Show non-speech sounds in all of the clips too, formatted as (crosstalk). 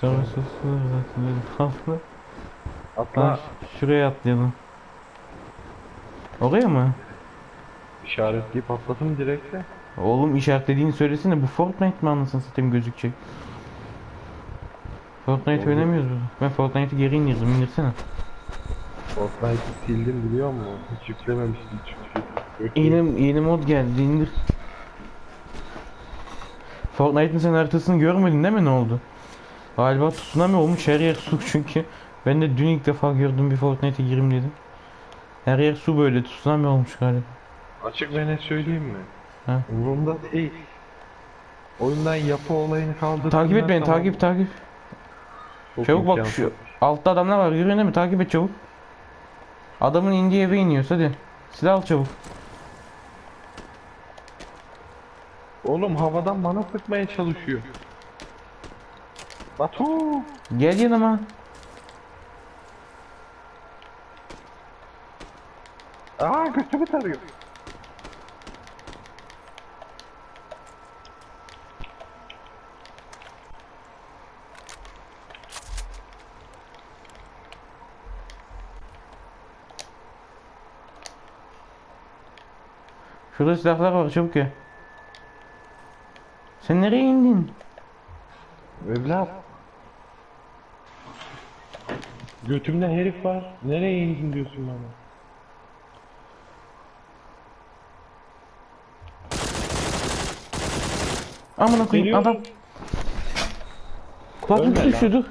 Sorunsuz zaten fazla. Atla. Lan şuraya atlayalım. Oraya mı? İşaretleyip atladım direkt de. Oğlum işaretlediğini söylesene bu Fortnite mi anlasın satayım gözükecek. Fortnite Oldu. oynamıyoruz burada. Ben Fortnite'ı geri indirdim indirsene. Fortnite'ı sildim biliyor musun? Hiç yüklememiştim çünkü. Yeni, yeni mod geldi indir. Fortnite'ın sen haritasını görmedin değil mi ne oldu? Galiba tsunami olmuş her yer su çünkü. Ben de dün ilk defa gördüm bir Fortnite'e girim dedim. Her yer su böyle tsunami olmuş galiba. Açık ve net söyleyeyim mi? Ha. Umurumda değil. Oyundan yapı olayını kaldırdım. Takip et beni takip takip. Çabuk bak şu altta adamlar var görüyor değil mi? Takip et çabuk. Adamın indiği eve iniyoruz hadi. Silah al çabuk. Oğlum havadan bana sıkmaya çalışıyor. Batu. Gel yanıma. Aa götümü tarıyor. Şurada silahlar var çabuk gel. Sen nereye indin? Evlat. Götümde herif var. Nereye indin diyorsun bana? Amına koyayım adam. Kulaklık Ölme düşürdü.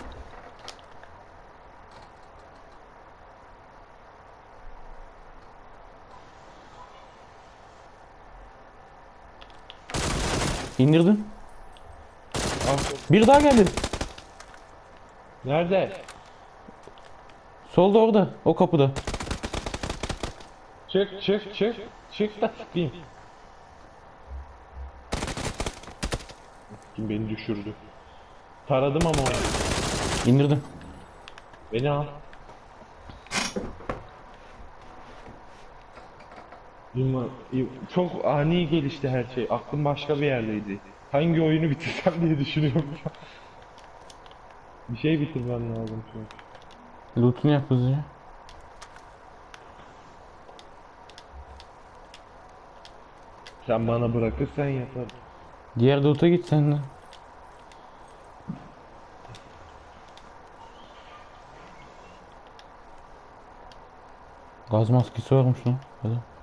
İndirdim. Bir daha geldi. Nerede? Solda orada. O kapıda. Çık çık çık. Çık da sıkayım. Kim beni düşürdü? Taradım ama onu. İndirdim. Beni al. Çok ani gelişti her şey. Aklım başka bir yerdeydi. Hangi oyunu bitirsem diye düşünüyorum. Bir şey bitirmem lazım çünkü. Loot'unu yap hızlıca. Sen bana bırakırsan yaparım. Diğer loot'a git sen de. Gaz maskesi varmış lan. Hadi.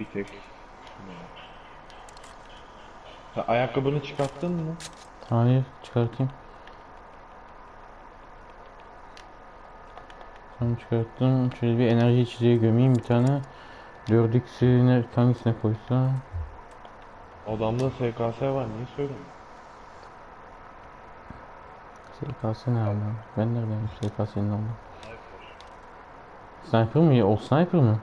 Bir tek. Sen ayakkabını çıkarttın mı? Hayır çıkartayım. Tamam çıkarttım. Şöyle bir enerji içeceği gömeyim bir tane. 4x'ini hangisine koysam? Adamda SKS var niye söylemiyorsun? SKS ne ama? Ben neredeyim SKS'nin ama? Sniper mı? O sniper mı?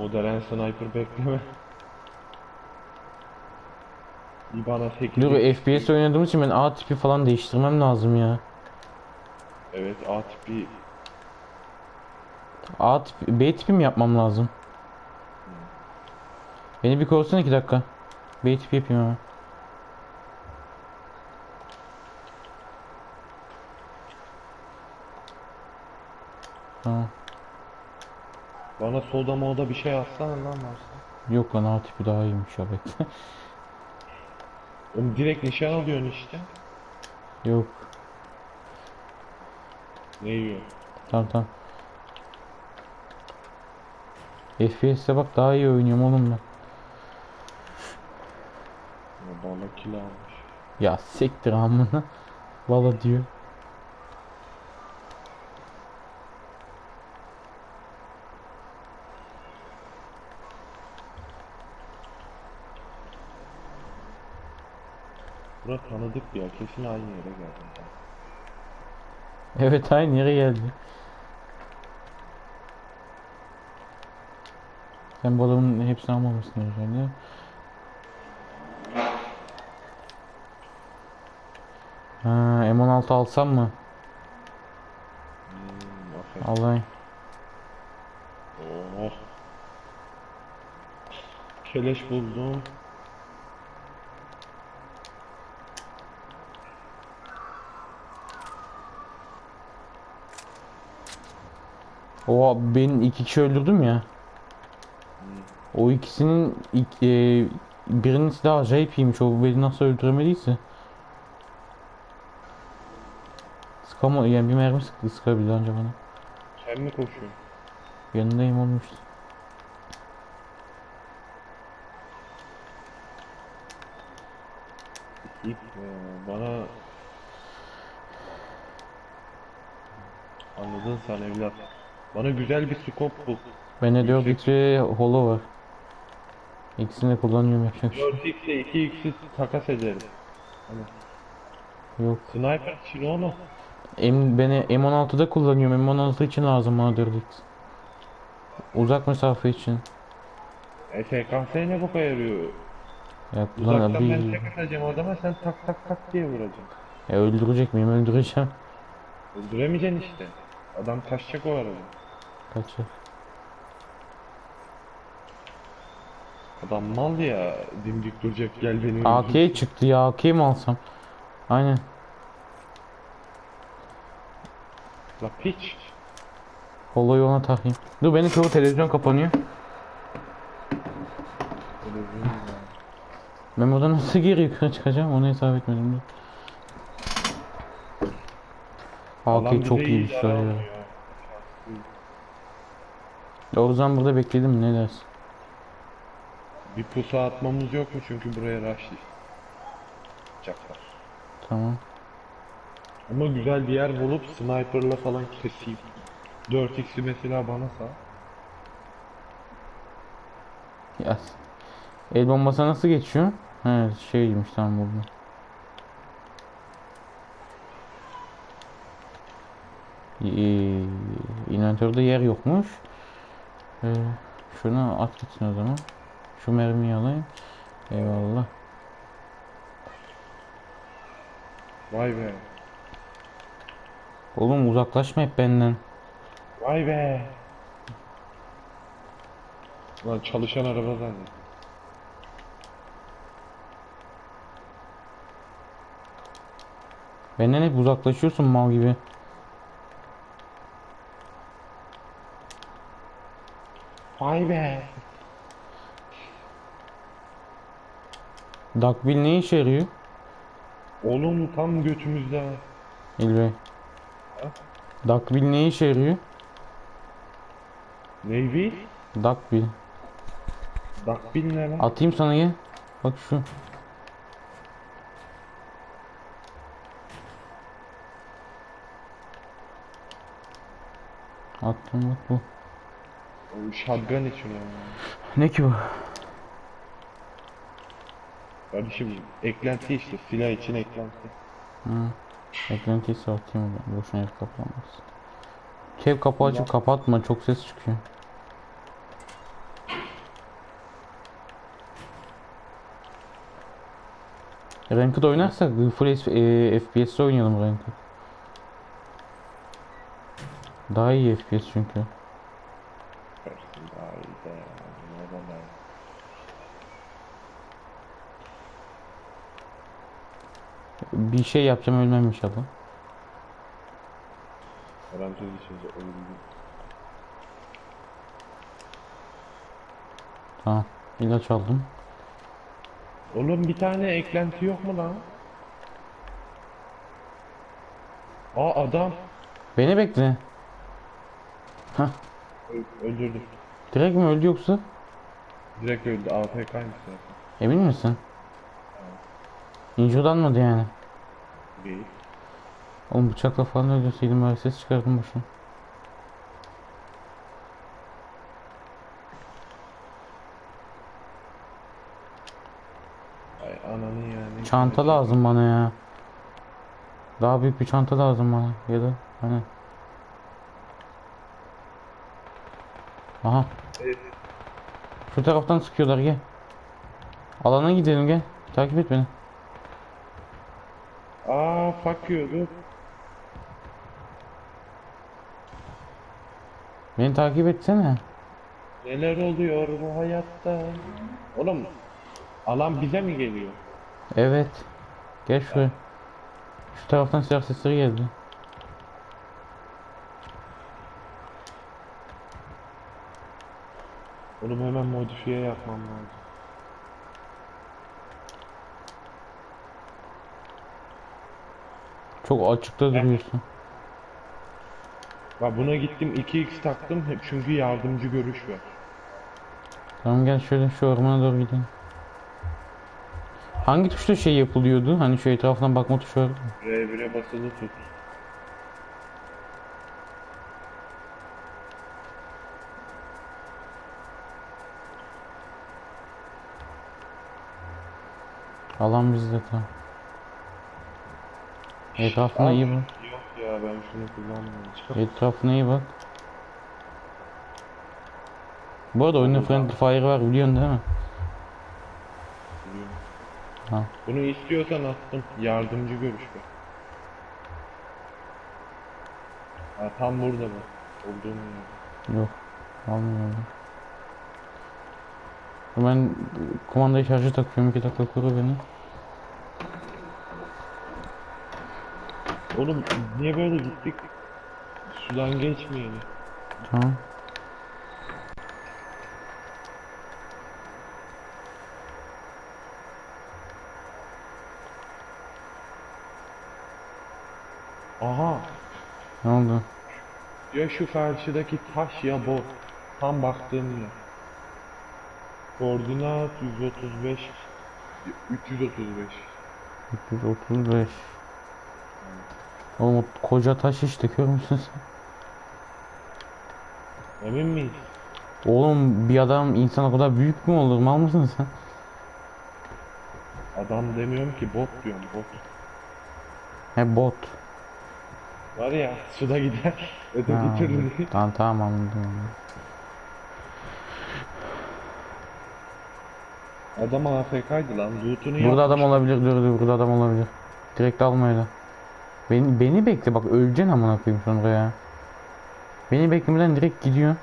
Modern sniper bekleme. Bir bana 8 Dur FPS oynadığım için ben A tipi falan değiştirmem lazım ya. Evet A tipi A tipi, B tipi mi yapmam lazım? Beni bir korusana iki dakika. B tipi yapayım hemen. Bana soda moda bir şey atsana lan varsa. Yok lan A tipi daha iyiymiş ya bekle. (laughs) Oğlum direkt nişan alıyorsun işte. Yok. Ne yiyor? Tamam tamam. FPS'e bak daha iyi oynuyorum oğlum ben. Ya Bana kill almış. Ya siktir amına. Valla diyor. Tanıdık ya kesin aynı yere geldim ben. Evet aynı yere geldi. Sen bu adamın hepsini almamışsın herhalde. M16 alsam mı? Hmm, aferin. Alayım. Oh. Keleş buldum. O ben iki kişi öldürdüm ya. O ikisinin ik, e, birinin silahı acayip iyiymiş. O beni nasıl öldüremediyse. Sıkama yani bir mermi sıktı sıkabilir anca bana. Sen mi koşuyorsun? Yanındayım olmuş. İp ya, bana Anladın sen evlat. Bana güzel bir scope bul. Bende 4 Yüksek- x ve holo var. İkisini de kullanıyorum yapacak bir şey 4x ile 2x'i takas ederim. yok. Sniper için onu. M, beni M16'da kullanıyorum. M16 için lazım bana 4x. Uzak mesafe için. E SKS ne boka yarıyor? Ya Uzaktan kullan ben tek atacağım adama sen tak tak tak diye vuracaksın. ya öldürecek miyim? Öldüreceğim. Öldüremeyeceksin işte. Adam kaçacak o arada. Kaçır. Adam mal ya dimdik duracak gel beni öldür. AK çıktı ya AK mi alsam? Aynen. La piç. Holo'yu ona takayım. Dur benim çoğu televizyon kapanıyor. Ben buradan nasıl geri yukarı çıkacağım onu hesap etmedim. AK çok iyi bir şey ya. Alıyor. O zaman burada bekledim ne dersin? Bir pusu atmamız yok mu çünkü buraya rush Çaklar. Tamam. Ama güzel bir yer bulup sniperla falan keseyim. 4x'i mesela bana sağ. Ya. El bombası nasıl geçiyor? He şeymiş tamam buldum. Ee, inventörde yer yokmuş. Ee, şunu at gitsin o zaman. Şu mermiyi alayım. Eyvallah. Vay be. Oğlum uzaklaşma hep benden. Vay be. Lan çalışan araba zannettim. Benden hep uzaklaşıyorsun mal gibi. Vay be. Duckbill ne işe yarıyor? Oğlum tam götümüzde. İlbey. Duckbill ne işe yarıyor? Navy. Duckbill. Duckbill ne lan? Atayım sana gel. Bak şu. Attım bak bu. Shotgun için ya. Ne ki bu? Kardeşim eklenti işte silah için eklenti. Hı. Eklentiyi atayım oradan. Boşuna ev kapanmaz. Kev kapı açıp kapatma çok ses çıkıyor. Ranked oynarsak full e, FPS'te oynayalım Ranked. Daha iyi FPS çünkü. Versin daha iyi de yani. Neden yani? Bir şey yapacağım ölmem inşallah. Parantez içinde öldü. Tamam. İlaç aldım. Oğlum bir tane eklenti yok mu lan? Aa adam. Beni bekle. Ö- öldürdüm. Direkt mi öldü yoksa? Direkt öldü. AFK'ymış zaten. Emin misin? İnjodanmadı yani. Değil. Oğlum bıçakla falan öldürseydim bari ses çıkardım boşuna. Ay ananı yani. Çanta lazım bana ya. Daha büyük bir çanta lazım bana ya da hani. Aha. Evet. Şu taraftan sıkıyorlar gel. Alana gidelim gel. Takip et beni. Aa fuck you dur. Beni takip etsene. Neler oluyor bu hayatta? Oğlum alan bize mi geliyor? Evet. Gel şuraya. Şu taraftan silah sesleri geldi. Oğlum hemen modifiye yapmam lazım. Çok açıkta duruyorsun. Bak buna gittim 2x taktım hep çünkü yardımcı görüş var. Tamam gel şöyle şu ormana doğru gidelim. Hangi tuşla şey yapılıyordu? Hani şu etrafından bakma tuşu vardı. mı? R1'e basılı tut. Alan bizde tamam. Etrafına Al. iyi bak. Yok ya ben şunu kullanmıyorum. Çıkar. Etrafına iyi bak. Bu arada oyunda friendly fire var biliyorsun değil mi? Biliyorum. Ha. Bunu istiyorsan attım. Yardımcı görüş var. Ha, tam burada bak. Olduğum yer. Yok. Almıyorum. Ben kumandayı şarjı takıyorum. 2 dakika koru beni. Oğlum niye böyle gittik? Sudan geçmeyelim. Tamam. Aha. Ne oldu? Ya şu karşıdaki taş ya bu. Tam baktığım yer. Koordinat 135 335. 335. Oğlum o koca taş işte kör müsün sen? Emin miyiz? Oğlum bir adam insan o kadar büyük mü olur mal mısın sen? Adam demiyorum ki bot diyorum bot. He bot. Var ya suda gider. Öteki Ha, türlü. tamam tamam anladım. Adam AFK'ydı lan. Loot'unu Burada yapmış. adam olabilir dur dur burada adam olabilir. Direkt alma öyle. Beni, beni bekle bak öleceksin amına koyayım sonra ya. Beni beklemeden direkt gidiyor.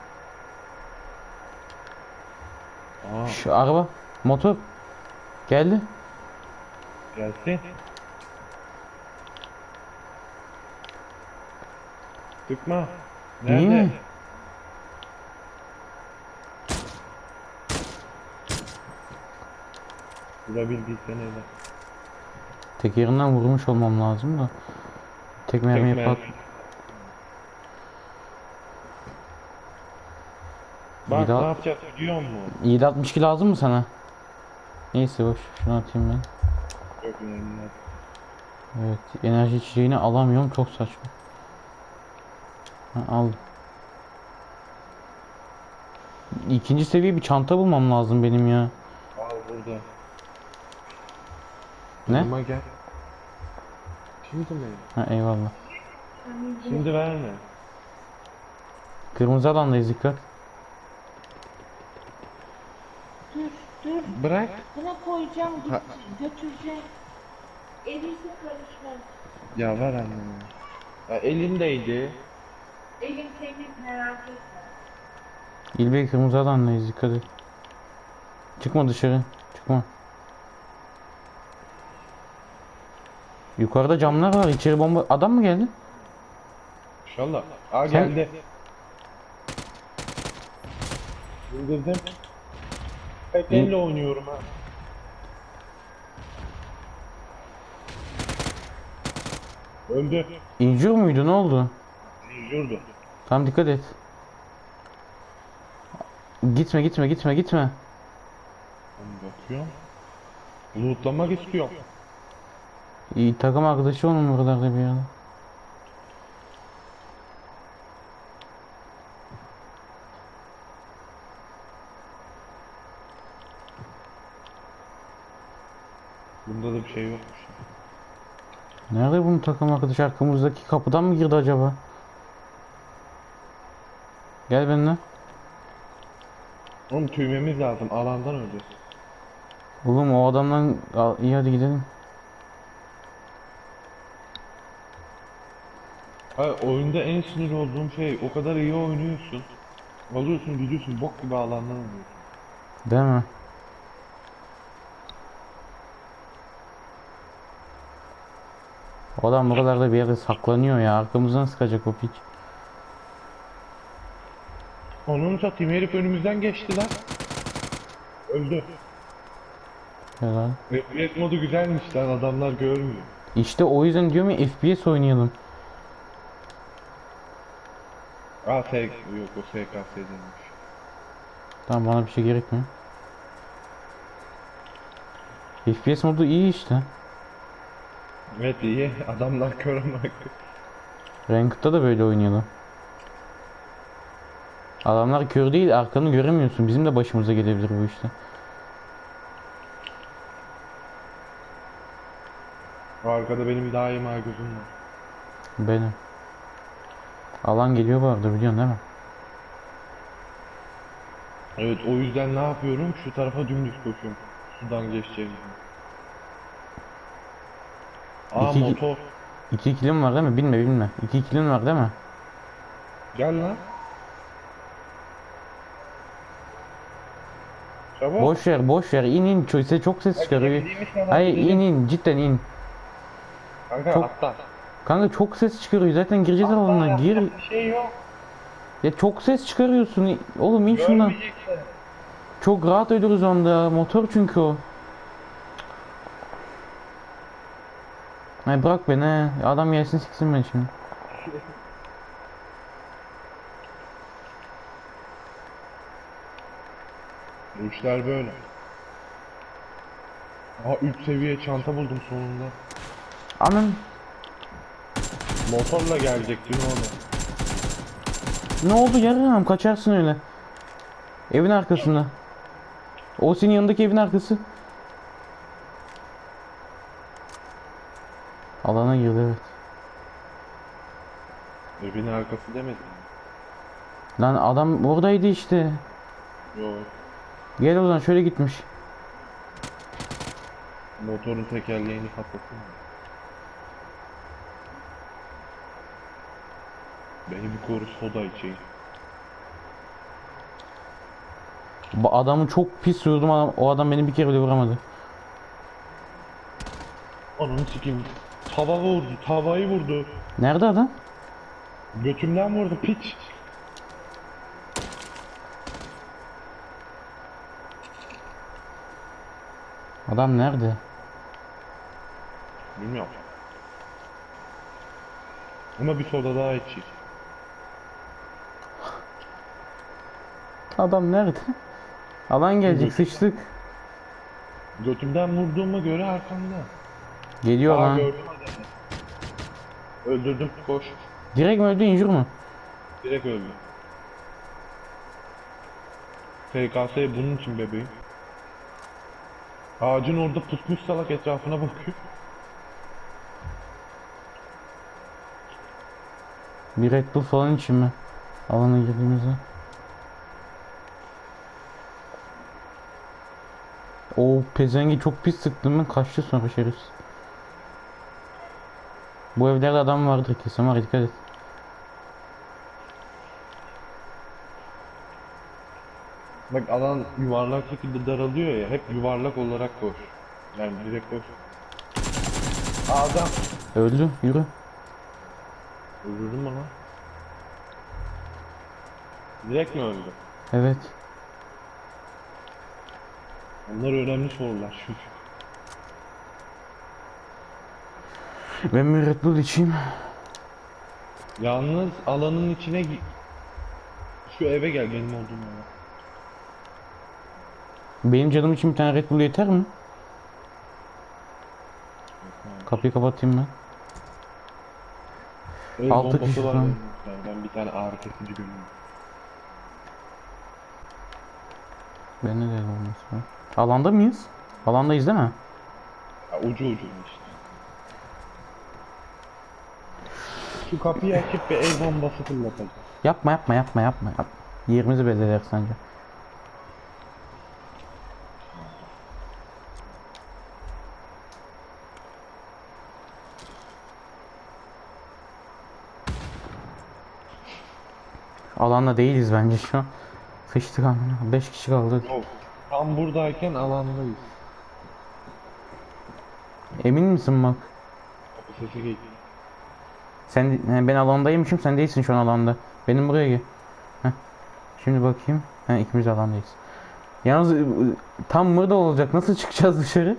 Aa, Şu araba motor geldi. gelsin. Sıkma. Niye? Nerede? Vurabildiysen öyle. Tekerinden vurmuş olmam lazım da. Tek mermiye Tek pat. Bak daha- ne yapacağız biliyor musun? 762 lazım mı sana? Neyse boş şunu atayım ben. Önemli değil. Evet enerji içeceğini alamıyorum çok saçma. Ha, aldım. İkinci seviye bir çanta bulmam lazım benim ya. Al burada. Ne? Yanıma gel. Şimdi mi? Ha eyvallah. Şimdi verme. Kırmızı alandayız dikkat. Dur dur Bırak. buna koyacağım Ha. götür, götüreceğim. Elisi karışmaz. Ya ver anne. Ya elimdeydi. Elim temiz merak etme. İlbey kırmızı alandayız dikkat et. Çıkma dışarı. Çıkma. Yukarıda camlar var. İçeri bomba. Adam mı geldi? İnşallah. Aa Sen- geldi. İndirdim. Tek elle oynuyorum ha. Öldü. İncir muydu? Ne oldu? Yurdu. Tamam dikkat et. Gitme gitme gitme gitme. Ben bakıyorum. Lootlamak istiyorum. İyi, takım arkadaşı onun buralarda bir yerde. Bunda da bir şey yokmuş. Nerede bunun takım arkadaşı? Arkamızdaki kapıdan mı girdi acaba? Gel benimle. Oğlum tüymemiz lazım. Alandan öleceğiz. Oğlum o adamdan iyi hadi gidelim. Hayır oyunda en sinir olduğum şey o kadar iyi oynuyorsun. Alıyorsun gidiyorsun bok gibi alandan alıyorsun. Değil mi? O adam buralarda bir yerde saklanıyor ya. Arkamızdan sıkacak o piç. Onun satayım herif önümüzden geçti lan. Öldü. Helal. FPS modu güzelmiş lan adamlar görmüyor. İşte o yüzden diyorum ya FPS oynayalım. S yok o SKS demiş. Tamam bana bir şey gerekmiyor. FPS modu iyi işte. Evet iyi adamlar (laughs) kör ama. Ranked'da da böyle oynayalım. Adamlar kör değil arkanı göremiyorsun. Bizim de başımıza gelebilir bu işte. Arkada benim daima gözüm var. Benim. Alan geliyor bu arada biliyorsun değil mi? Evet o yüzden ne yapıyorum? Şu tarafa dümdüz koşuyorum. Sudan geçeceğim. Aa İki- motor. 2 kilim var değil mi? Bilme bilme. 2 kilim var değil mi? Gel lan. Çabuk. Boş ver boş ver in in çok, ses- çok ses çıkarıyor. Hayır in in cidden in. Kanka çok- atla. Kanka çok ses çıkarıyor zaten gireceğiz ya, gir. Bir şey yok. Ya çok ses çıkarıyorsun. Oğlum in şundan. Çok rahat ölürüz onda. Motor çünkü o. Ay bırak beni he. Adam gelsin siksin beni şimdi. Bu işler böyle. Aha 3 seviye çanta buldum sonunda. Anam Motorla gelecektin oğlum. ne oldu yarım kaçarsın öyle. Evin arkasında. O senin yanındaki evin arkası. Alana girdi evet. Evin arkası demedin mi? Lan adam oradaydı işte. Yok. Gel o zaman şöyle gitmiş. Motorun tekerleğini kapatın. Beni bir koru soda içeyim. Ba- Adamı çok pis vurdum adam, o adam beni bir kere bile vuramadı. Ananı sikeyim. Tava vurdu, tavayı vurdu. Nerede adam? Götümden vurdu piç. Adam nerede? Bilmiyorum. Ama bir soda daha içeyim. Adam nerede? Alan gelecek sıçtık. Götümden vurduğuma göre arkamda. Geliyor Aa lan. gördüm adamı. Öldürdüm koş. Direkt mi öldü injur mu? Direkt öldü. FKS bunun için bebeğim. Ağacın orada pusmuş salak etrafına bakıyor. Bir Red Bull falan için mi? Alana girdiğimizde. O pezengi çok pis sıktım ben kaçtı sonra şerefsiz. Bu evlerde adam vardır kesin var dikkat et. Bak alan yuvarlak şekilde daralıyor ya hep yuvarlak olarak koş. Yani direkt koş. Adam. Öldü yürü. Öldürdün mü lan? Direkt mi öldü? Evet. Onlar önemli sorular çünkü. Ben bir Red Bull içeyim. Yalnız alanın içine gi- şu eve gel benim olduğum eve. Benim canım için bir tane Red Bull yeter mi? Kapıyı kapatayım ben. Ev Altı bombası kişi var falan. benim. Yani ben bir tane ağrı kesici görüyorum. Ben ne dedim olması var. Alanda mıyız? Alandayız değil mi? Ya ucu ucu işte. Şu kapıyı açıp bir el bombası fırlatacağım. Yapma yapma yapma yapma. yapma. Yerimizi belirler sence. Alanda değiliz bence şu an. Sıçtık amına. 5 kişi kaldı. Yok. Tam buradayken alandayız. Emin misin bak? Kapı sesi geliyor. Sen he, ben alandaymışım sen değilsin şu an alanda. Benim buraya gel. Heh. Şimdi bakayım. He, ikimiz alandayız. Yalnız ı, tam burada olacak. Nasıl çıkacağız dışarı?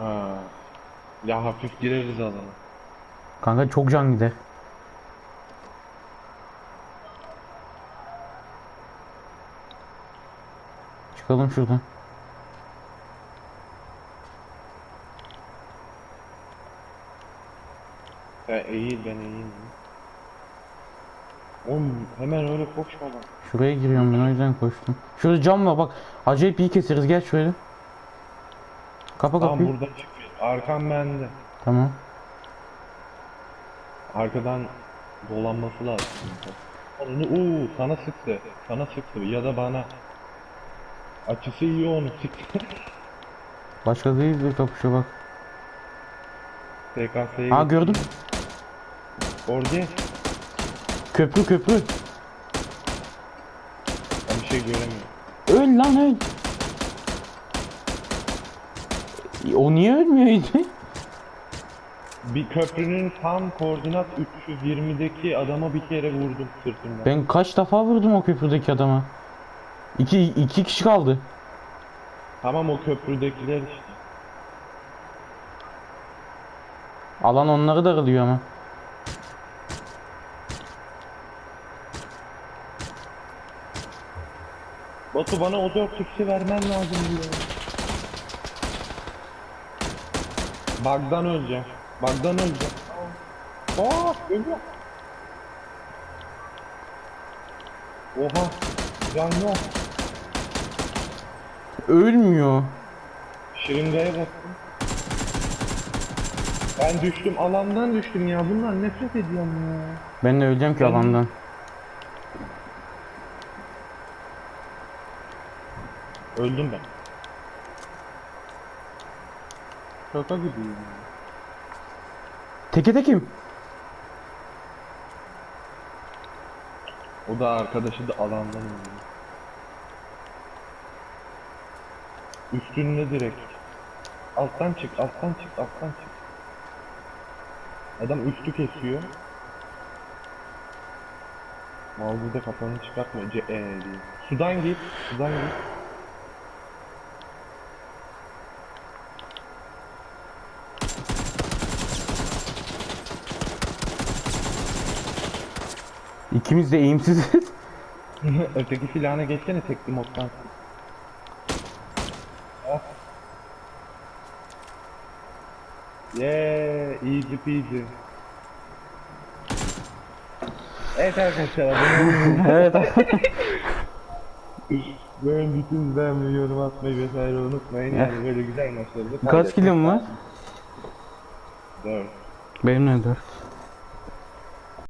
Aa. Ya hafif gireriz alana. Kanka çok can gider. Çıkalım şuradan. Ya eğil ben eğil. Oğlum hemen öyle koşma lan. Şuraya giriyorum ben o yüzden koştum. Şurada cam var bak. Acayip iyi keseriz gel şuraya. Kapa Tam kapıyı. burada çıkıyor. Arkam bende. Tamam. Arkadan dolanması lazım. Onu uuu sana sıktı. Sana sıktı ya da bana. Açısı iyi onu sıktı. Başkasıyla kapışıyor bak. TKS'ye Ha gördüm. Orada Köprü köprü. ben bir şey göremiyorum. Öl lan öl. O niye ölmüyordu? Bir köprünün tam koordinat 320'deki adama bir kere vurdum sırtımdan. Ben kaç defa vurdum o köprüdeki adama. İki, iki kişi kaldı. Tamam o köprüdekiler işte. Alan onları daralıyor ama. Batu bana o 4 x'i vermen lazım diyor. Bug'dan öleceğim. Bug'dan öleceğim. Aa, ölüyor. Oha, can yok. Ölmüyor. Şırıngaya baktım. Ben düştüm, alandan düştüm ya. Bundan nefret ediyorum ya. Ben de öleceğim ki Ben- alandan. Öldüm ben. Şaka ya. Teke tekim. O da arkadaşı da alandan öldü. Üstünde direkt. Alttan çık, alttan çık, alttan çık. Adam üstü kesiyor. Mağdur da kafanı çıkartma. Ce ee diye. Sudan git, sudan git. İkimiz de eğimsiziz. (laughs) Öteki silahına geçsene tekli moddan. Yeah, easy peasy. Evet arkadaşlar evet. (laughs) beğendiyseniz beğenmeyi, yorum atmayı vesaire unutmayın. Yani böyle güzel maçlarda Kaç kilim var? 4. Benim de 4.